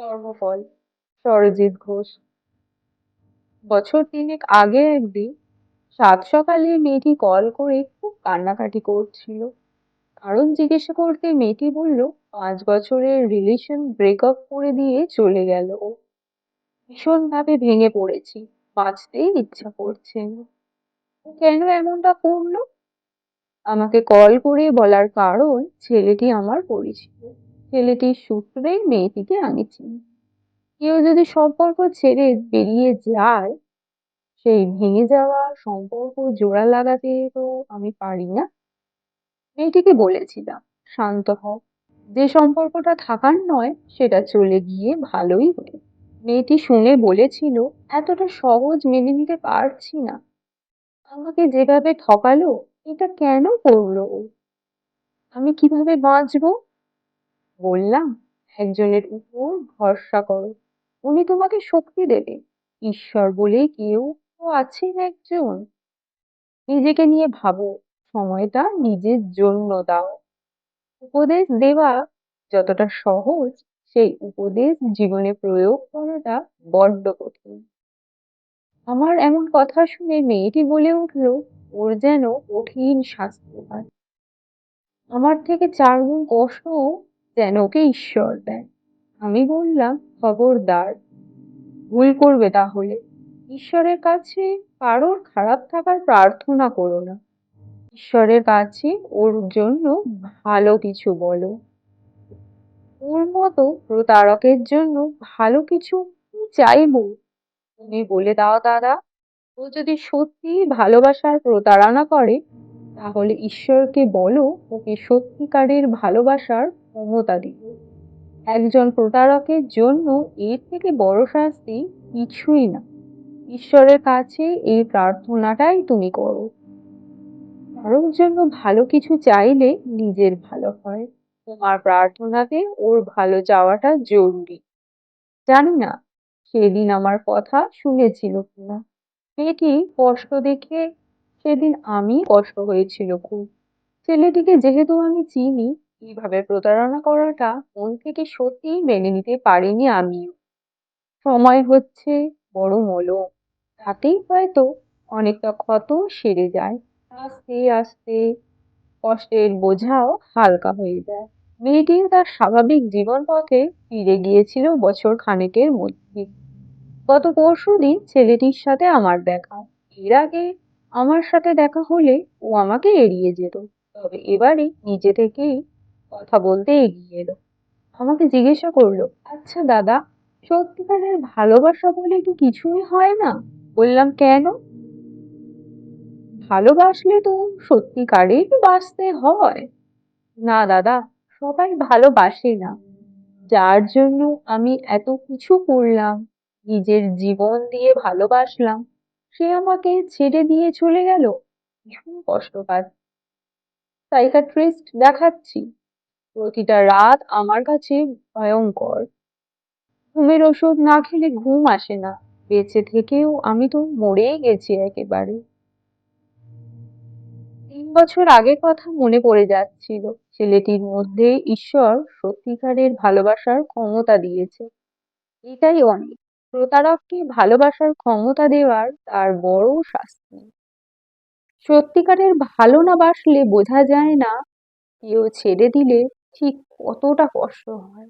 কর্মফল। সরজিৎ ঘোষ। বছর তিনেক আগে একদিন সাত সকালে মেয়েটি কল করে খুব কান্নাকাটি করছিল। কারণ জিজ্ঞাসা করতে মেয়েটি বলল, পাঁচ বছরের রিলেশন ব্রেকআপ করে দিয়ে চলে গেল ও। ভীষণভাবে ভেঙে পড়েছি। বাঁচতেই ইচ্ছা করছে ও কেন এমনটা করল? আমাকে কল করে বলার কারণ ছেলেটি আমার পরিচিত। ছেলেটির সূত্রেই মেয়েটিকে আমি চিনি কেউ যদি সম্পর্ক ছেড়ে বেরিয়ে যায়, সেই ভেঙে যাওয়া সম্পর্ক জোড়া লাগাতে তো আমি পারি না। মেয়েটিকে বলেছিলাম, শান্ত হও। যে সম্পর্কটা থাকার নয়, সেটা চলে গিয়ে ভালোই হয়ে। মেয়েটি শুনে বলেছিল, এতটা সহজ মেনে নিতে পারছি না। আমাকে যেভাবে ঠকালো, এটা কেন করল? আমি কীভাবে বাঁচবো? বললাম, একজনের উপর ভরসা করো। উনি তোমাকে শক্তি দেবে। ঈশ্বর বলে কেউ তো আছেন একজন। নিজেকে নিয়ে ভাবো, সময়টা নিজের জন্য দাও। উপদেশ দেওয়া যতটা সহজ, সেই উপদেশ জীবনে প্রয়োগ করাটা বড্ড কঠিন। আমার এমন কথা শুনে মেয়েটি বলে উঠল, ওর যেন কঠিন শাস্তি হয়। আমার থেকে চার গুণ কষ্ট যেন ওকে ঈশ্বর দেয় আমি বললাম, খবরদার, ভুল করবে তাহলে। ঈশ্বরের কাছে কারোর খারাপ থাকার প্রার্থনা করো না। ঈশ্বরের কাছে ওর জন্য ভালো কিছু বলো। ওর মতো প্রতারকের জন্য ভালো কিছু চাইব। তুমি বলে দাও, দাদা। ও যদি সত্যি ভালোবাসার প্রতারণা করে, তাহলে ঈশ্বরকে বলো, ওকে সত্যিকারের ভালোবাসার ক্ষমতা দিতে একজন প্রতারকের জন্য এর থেকে বড় শাস্তি কিছুই না। ঈশ্বরের কাছে এই প্রার্থনাটাই তুমি করো। কারোর জন্য ভালো কিছু চাইলে নিজের ভালো হয়। তোমার প্রার্থনাতে ওর ভালো চাওয়াটা জরুরি। জানি না, সেদিন আমার কথা শুনেছিল কিনা। মেয়েটি কষ্ট দেখে সেদিন আমি কষ্ট হয়েছিল খুব? ছেলেটিকে যেহেতু আমি চিনি এইভাবে প্রতারণা করাটা মন থেকে সত্যিই মেনে নিতে পারিনি আমিও। সময় হচ্ছে বড় মলম তাতেই হয়তো অনেকটা ক্ষত সেরে যায়। আস্তে আস্তে কষ্টের বোঝাও হালকা হয়ে যায়। মেয়েটিও তার স্বাভাবিক জীবন পথে ফিরে গিয়েছিল বছর খানেকের মধ্যে। গত পরশু দিন ছেলেটির সাথে আমার দেখা। এর আগে আমার সাথে দেখা হলে ও আমাকে এড়িয়ে যেত। তবে এবারে নিজে থেকেই কথা বলতে এগিয়ে এলো। আমাকে জিজ্ঞাসা করল আচ্ছা দাদা, সত্যিকারের ভালোবাসা বলে কি কিছুই হয় না? বললাম, কেন? ভালোবাসলে তো সত্যিকারেই বাঁচতে হয়। না দাদা, সবাই ভালোবাসে না। যার জন্য আমি এত কিছু করলাম, নিজের জীবন দিয়ে ভালোবাসলাম, সে আমাকে ছেড়ে দিয়ে চলে গেল। ভীষণ কষ্ট পাচ্ছি সাইকাট্রিস্ট দেখাচ্ছি। প্রতিটা রাত আমার কাছে ভয়ঙ্কর। ঘুমের ওষুধ না খেলে ঘুম আসে না। বেঁচে থেকেও আমি তো মরেই গেছি একেবারে। তিন বছর আগের কথা মনে পড়ে যাচ্ছিল। ছেলেটির মধ্যে ঈশ্বর সত্যিকারের ভালোবাসার ক্ষমতা দিয়েছে। এটাই অনেক। প্রতারককে ভালোবাসার ক্ষমতা দেওয়ার তার বড় শাস্তি। সত্যিকারের ভালো না বাসলে বোঝা যায় না। কেউ ছেড়ে দিলে ঠিক কতটা কষ্ট হয়।